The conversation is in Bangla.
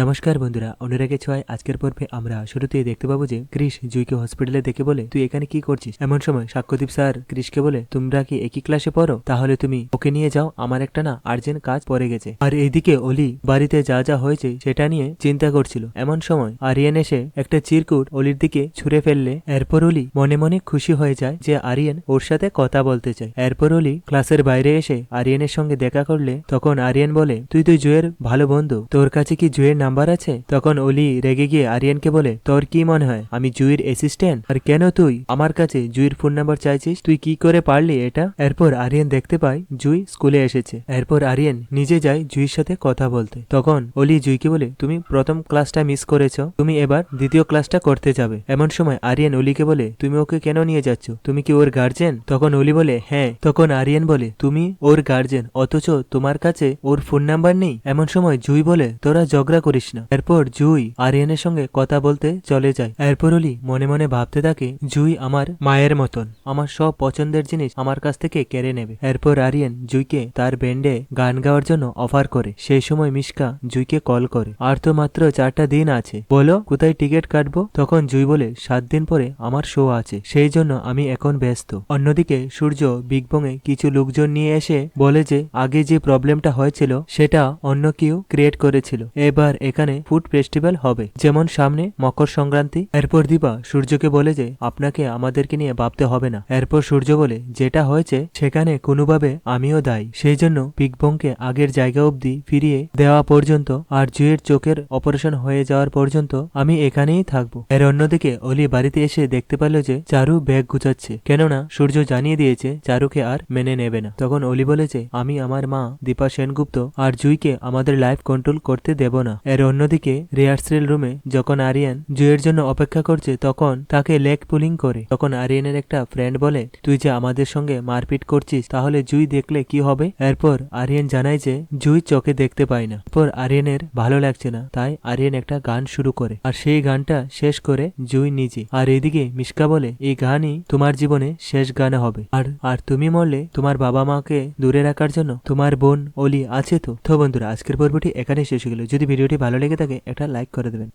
নমস্কার বন্ধুরা, অনুরাগে ছোঁয়ায় আজকের পর্বে আমরা শুরুতেই দেখতে পাবো যে ক্রিস জুইকে হসপিটালে দেখে বলে, তুই এখানে কি করছিস? এমন সময় সাক্ষ্যদীপ স্যার ক্রিসকে বলে, তোমরা কি একই ক্লাসে পড়ো? তাহলে তুমি ওকে নিয়ে যাও, আমার একটা না আর্জেন্ট কাজ পড়ে গেছে। আর এইদিকে অলি বাড়িতে যা যা হয়েছে সেটা নিয়ে চিন্তা করছিল। এমন সময় আরিয়ান এসে একটা চিরকুট অলির দিকে ছুঁড়ে ফেললে। এরপর অলি মনে মনে খুশি হয়ে যায় যে আরিয়ান ওর সাথে কথা বলতে চায়। এরপর অলি ক্লাসের বাইরে এসে আরিয়ানের সঙ্গে দেখা করলে, তখন আরিয়ান বলে, তুই তুই জুয়ের ভালো বন্ধু, তোর কাছে কি জুয়ের নাম্বার আছে? তখন অলি রেগে গিয়ে আরিয়ানকে বলে, তোর কি মনে হয়, আমি জুইর অ্যাসিস্ট্যান্ট আর কেন তুই? আমার কাছে জুইর ফোন নাম্বার চাইছিস, তুই কি করে পারলি এটা? এরপর আরিয়ান দেখতে পায়, জুই স্কুলে এসেছে। এরপর আরিয়ান নিজে যায় জুইর সাথে কথা বলতে। তখন অলি জুইকে বলে, তুমি প্রথম ক্লাসটা মিস করেছ, তুমি এবার দ্বিতীয় ক্লাসটা করতে যাবে। এমন সময় আরিয়ান অলিকে বলে, তুমি ওকে কেন নিয়ে যাচ্ছ? তুমি কি ওর গার্জেন তখন অলি বলে হ্যাঁ। তখন আরিয়ান বলে, তুমি ওর গার্জেন অথচ তোমার কাছে ওর ফোন নাম্বার নেই? এমন সময় জুই বলে, তোরা ঝগড়া করিস না। এরপর জুই আরিয়ানের সঙ্গে কথা বলতে চলে যায়। এরপর অলি মনে মনে ভাবতে থাকে, জুই আমার মায়ের মতন। আমার সব পছন্দের জিনিস আমার কাছ থেকে কেড়ে নেবে। এরপর আরিয়ান জুইকে তার ব্যান্ডে গান গাওয়ার জন্য অফার করে। সেই সময় মিশকা জুইকে কল করে। আর তো মাত্র চারটা দিন আছে। বলো, কোথায় টিকিট কাটবো? তখন জুই বলে, সাত দিন পরে আমার শো আছে। সেই জন্য আমি এখন ব্যস্ত। অন্যদিকে সূর্য বিগ বংয়ে কিছু লোকজন নিয়ে এসে বলে যে, আগে যে প্রবলেমটা হয়েছিল, সেটা অন্য কেউ ক্রিয়েট করেছিল। এবার এখানে ফুড ফেস্টিভ্যাল হবে। যেমন সামনে মকর সংক্রান্তি, এরপর দিবা সূর্যকে বলে যে, আপনাকে আমাদেরকে নিয়ে ভাবতে হবে না। এরপর সূর্য বলে, যেটা হয়েছে, সেখানে কোনোভাবে আমিও দায়ী। সেই জন্য বিগ বংকে আগের জায়গা অবধি ফিরিয়ে দেওয়া পর্যন্ত আর জুয়ের চোখের অপারেশন হয়ে যাওয়ার পর্যন্ত আমি এখানেই থাকব। এর অন্যদিকে অলি বাড়িতে এসে দেখতে পেল যে, চারু ব্যাগ গুছাচ্ছে। কেননা সূর্য জানিয়ে দিয়েছে, চারুকে আর মেনে নেবে না। তখন অলি বলেছে আমি আমার মা, দীপা সেনগুপ্ত আর জুইকে আমাদের লাইফ কন্ট্রোল করতে দেব না। এর অন্যদিকে রিহার্সেল রুমে যখন আরিয়ান জুয়ের জন্য অপেক্ষা করছে তখন তাকে লেগ পুলিং করে। তখন আরিয়ানের একটা ফ্রেন্ড বলে, তুই যে আমাদের সঙ্গে মারপিট করছিস, তাহলে জুই দেখলে কি হবে? এরপর আরিয়ান জানায় যে, জুই চোখে দেখতে পায় না। এরপর আরিয়ানের ভালো লাগছে না, তাই আরিয়ান একটা গান শুরু করে। আর সেই গানটা শেষ করে জুই নিজে। আর এদিকে মিশকা বলে, এই গানই তোমার জীবনে শেষ গান হবে। আর আর তুমি মরলে তোমার বাবা মাকে দূরে রাখার জন্য তোমার বোন অলি আছে তো? তো বন্ধুরা, আজকের পর্বটি এখানে শেষ হয়ে গেল। যদি ভিডিওটি ভালো লেগে থাকে একটা লাইক করে দেবেন।